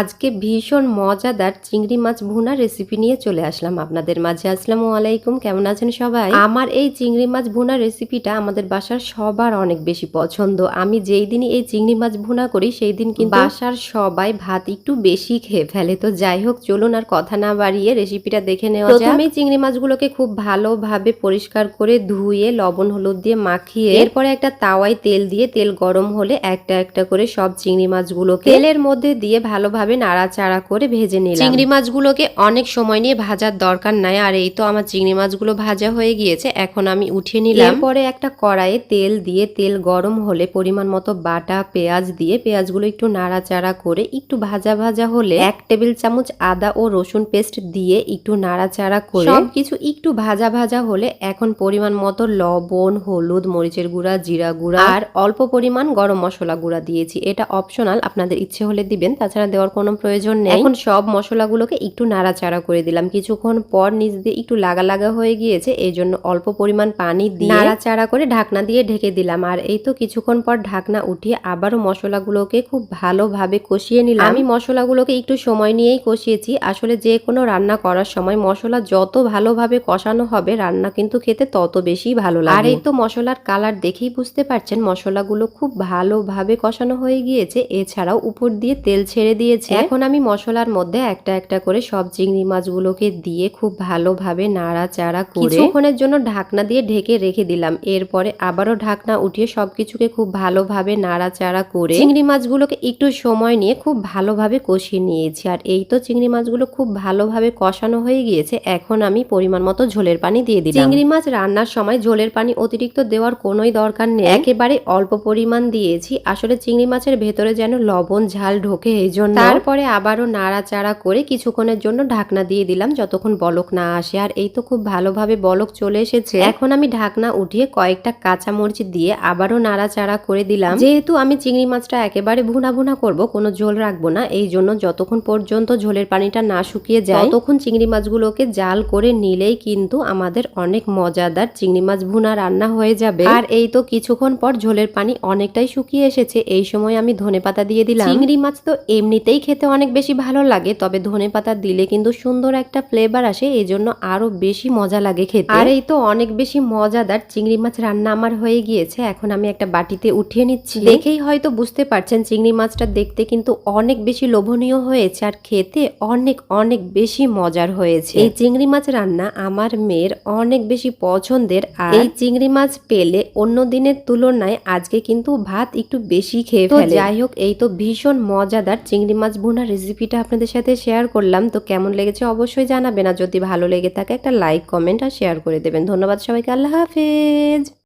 আজকে ভীষণ মজাদার চিংড়ি মাছ ভুনা রেসিপি নিয়ে চলে আসলাম আপনাদের মাঝে। আসসালামু আলাইকুম কেমন আছেন সবাই? আমার এই চিংড়ি মাছ ভুনা রেসিপিটা আমাদের বাসার সবার অনেক বেশি পছন্দ। আমি যেই দিনই এই চিংড়ি মাছ ভুনা করি সেই দিন কিন্তু বাসার সবাই ভাত একটু বেশি খেয়ে ফেলে। তো যাই হোক চলুন আর কথা না বাড়িয়ে রেসিপিটা দেখে নেওয়া যাক। প্রথমে চিংড়ি মাছগুলোকে খুব ভালোভাবে পরিষ্কার করে ধুয়ে লবণ হলুদ দিয়ে মাখিয়ে এরপরে একটা তাওয়ায় তেল দিয়ে তেল গরম হলে একটা একটা করে সব চিংড়ি মাছগুলোকে তেলের মধ্যে দিয়ে ভালোভাবে নাড়াচাড়া করে ভেজে নিলাম। চিংড়ি মাছগুলোকে অনেক সময় নিয়ে ভাজার দরকার নাই আর এই তো আমার চিংড়ি মাছগুলো ভাজা হয়ে গিয়েছে এখন আমি উঠিয়ে নিলাম। পরে একটা কড়াইয়ে তেল দিয়ে তেল গরম হলে পরিমাণ মতো বাটা পেঁয়াজ দিয়ে পেঁয়াজগুলো একটু নাড়াচাড়া করে একটু ভাজা ভাজা হলে এক টেবিল চামচ আদা ও রসুন পেস্ট দিয়ে একটু নাড়াচাড়া করে সবকিছু একটু ভাজা ভাজা হলে এখন পরিমাণ মতো লবণ হলুদ মরিচের গুঁড়া জিরা গুঁড়া আর অল্প পরিমাণ গরম মশলা গুঁড়া দিয়েছি। এটা অপশনাল আপনাদের ইচ্ছে হলে দিবেন তাছাড়া দেওয়ার কোনো প্রয়োজন নেই। এখন সব মশলাগুলোকে একটু নাড়াচাড়া করে দিলাম। কিছুক্ষণ পর নিচ দিয়ে একটু লাগা লাগা হয়ে গিয়েছে এই জন্য অল্প পরিমাণ পানি দিয়ে নাড়াচাড়া করে ঢাকনা দিয়ে ঢেকে দিলাম। আর এই তো কিছুক্ষণ পর ঢাকনা উঠিয়ে আবারও মশলাগুলোকে খুব ভালোভাবে কষিয়ে নিলাম। আমি মশলাগুলোকে একটু সময় নিয়েই কষিয়েছি। আসলে যে কোনো রান্না করার সময় মশলা যত ভালোভাবে কষানো হবে রান্না কিন্তু খেতে তত বেশি ভালো লাগে। আর এই তো মশলার কালার দেখেই বুঝতে পারছেন মশলাগুলো খুব ভালোভাবে কষানো হয়ে গিয়েছে। এছাড়াও উপর দিয়ে তেল ছেড়ে দিয়েছে। এখন আমি মশলার মধ্যে একটা একটা করে সব চিংড়ি মাছগুলোকে দিয়ে খুব ভালোভাবে নাড়াচাড়া করে কিছুক্ষণের জন্য ঢাকনা দিয়ে ঢেকে রেখে দিলাম। এরপরে আবারও ঢাকনা উঠিয়ে সবকিছুকে খুব ভালোভাবে নাড়াচাড়া করে চিংড়ি মাছগুলোকে একটু সময় নিয়ে খুব ভালোভাবে কষিয়ে নিয়েছি। আর এই তো চিংড়ি মাছগুলো খুব ভালোভাবে কষানো হয়ে গিয়েছে। এখন আমি পরিমাণ মতো ঝোলের পানি দিয়ে দিলাম। চিংড়ি মাছ রান্নার সময় ঝোলের পানি অতিরিক্ত দেওয়ার কোনোই দরকার নেই। একেবারে অল্প পরিমাণ দিয়েছি। আসলে চিংড়ি মাছের ভেতরে যেন লবণ ঝাল ঢোকে এই জন্য তারপরে আবারও নাড়াচাড়া করে কিছুক্ষণের জন্য ঢাকনা দিয়ে দিলাম যতক্ষণ বলক না আসে। আর এই তো খুব ভালোভাবে বলক চলে এসেছে। এখন আমি ঢাকনা উঠিয়ে কয়েকটা কাঁচা মরিচ দিয়ে আবারও নাড়াচাড়া করে দিলাম। যেহেতু আমি চিংড়ি মাছটা একেবারে ভুনা ভুনা করব, কোনো ঝোল রাখব না। এই জন্য যতক্ষণ পর্যন্ত ঝোলের পানিটা না শুকিয়ে যায়, ততক্ষণ চিংড়ি মাছগুলোকে জাল করে নিলেই কিন্তু আমাদের অনেক মজাদার চিংড়ি মাছ ভুনা রান্না হয়ে যাবে। আর এই তো কিছুক্ষণ পর ঝোলের পানি অনেকটাই শুকিয়ে এসেছে। এই সময় আমি ধনে পাতা দিয়ে দিলাম। চিংড়ি মাছ তো এমনিতেই খেতে অনেক বেশি ভালো লাগে তবে ধনে পাতা দিলে কিন্তু সুন্দর একটা ফ্লেভার আসে এই জন্য আরও বেশি মজা লাগে খেতে। আর এই তো অনেক বেশি মজাদার চিংড়ি মাছ রান্না আমার হয়ে গিয়েছে এখন আমি একটা বাটিতে উঠিয়ে নিচ্ছি। দেখেই হয়তো বুঝতে পারছেন চিংড়ি মাছটা দেখতে কিন্তু অনেক বেশি লোভনীয় হয়েছে আর খেতে অনেক অনেক বেশি মজার হয়েছে। এই চিংড়ি মাছ রান্না আমার মেয়ের অনেক বেশি পছন্দের আর এই চিংড়ি মাছ পেলে অন্য দিনের তুলনায় আজকে কিন্তু ভাত একটু বেশি খেয়ে ফেলে। যাই হোক এই তো ভীষণ মজাদার চিংড়ি মাছ ভুনা রেসিপিটা আপনাদের সাথে শেয়ার করলাম। তো কেমন লেগেছে অবশ্যই জানাবেন। আর যদি ভালো লেগে থাকে, একটা লাইক কমেন্ট আর শেয়ার করে দেবেন। ধন্যবাদ সবাইকে। আল্লাহ হাফেজ।